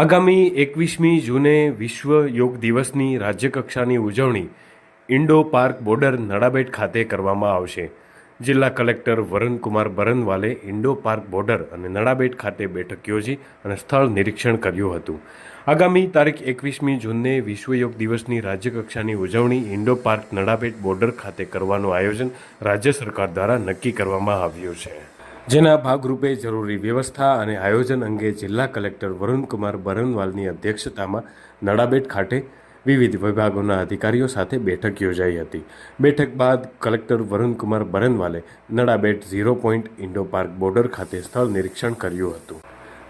આગામી એકવીસમી જૂને વિશ્વ યોગ દિવસની રાજ્યકક્ષાની ઉજવણી ઇન્ડો પાર્ક બોર્ડર નડાબેટ ખાતે કરવામાં આવશે. જિલ્લા કલેક્ટર વરુણકુમાર બરનવાલે ઇન્ડો પાર્ક બોર્ડર અને નડાબેટ ખાતે બેઠક યોજી અને સ્થળ નિરીક્ષણ કર્યું હતું. આગામી તારીખ એકવીસમી જૂનને વિશ્વ યોગ દિવસની રાજ્યકક્ષાની ઉજવણી ઇન્ડો પાર્ક નડાબેટ બોર્ડર ખાતે કરવાનું આયોજન રાજ્ય સરકાર દ્વારા નક્કી કરવામાં આવ્યું છે. જેના ભાગરૂપે જરૂરી વ્યવસ્થા અને આયોજન અંગે જિલ્લા કલેક્ટર વરુણકુમાર બરનવાલની અધ્યક્ષતામાં નડાબેટ ખાતે વિવિધ વિભાગોના અધિકારીઓ સાથે બેઠક યોજાઈ હતી. બેઠક બાદ collector Varunkumar બરનવાલે Nadabet zero point Indo Pak border ખાતે સ્થળ નિરીક્ષણ કર્યું હતું.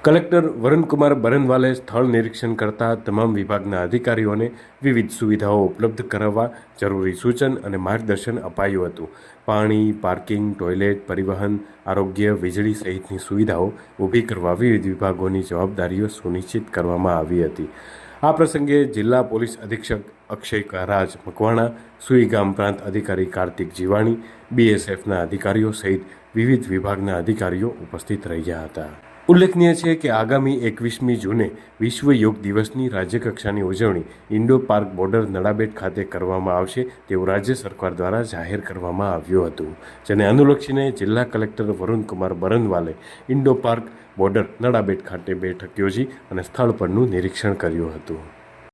કલેક્ટર વરુણકુમાર બરનવાલે સ્થળ નિરીક્ષણ કરતા તમામ વિભાગના અધિકારીઓને વિવિધ સુવિધાઓ ઉપલબ્ધ કરાવવા જરૂરી સૂચન અને માર્ગદર્શન અપાયું હતું. પાણી, પાર્કિંગ, ટોયલેટ, પરિવહન, આરોગ્ય, વીજળી સહિતની સુવિધાઓ ઊભી કરવા વિવિધ વિભાગોની જવાબદારીઓ સુનિશ્ચિત કરવામાં આવી હતી. આ પ્રસંગે જિલ્લા પોલીસ અધિક્ષક અક્ષય રાજ મકવાણા સુઈગામ પ્રાંત અધિકારી કાર્તિક જીવાણી, બીએસએફના અધિકારીઓ સહિત વિવિધ વિભાગના અધિકારીઓ ઉપસ્થિત રહ્યા હતા. ઉલ્લેખનીય છે કે આગામી એકવીસમી જૂને વિશ્વ યોગ દિવસની રાજ્યકક્ષાની ઉજવણી ઇન્ડો પાર્ક બોર્ડર નડાબેટ ખાતે કરવામાં આવશે તેવું રાજ્ય સરકાર દ્વારા જાહેર કરવામાં આવ્યું હતું. જેને અનુલક્ષીને જિલ્લા કલેક્ટર વરુણકુમાર બરનવાલે ઇન્ડો પાર્ક બોર્ડર નડાબેટ ખાતે બેઠક યોજી અને સ્થળ પરનું નિરીક્ષણ કર્યું હતું.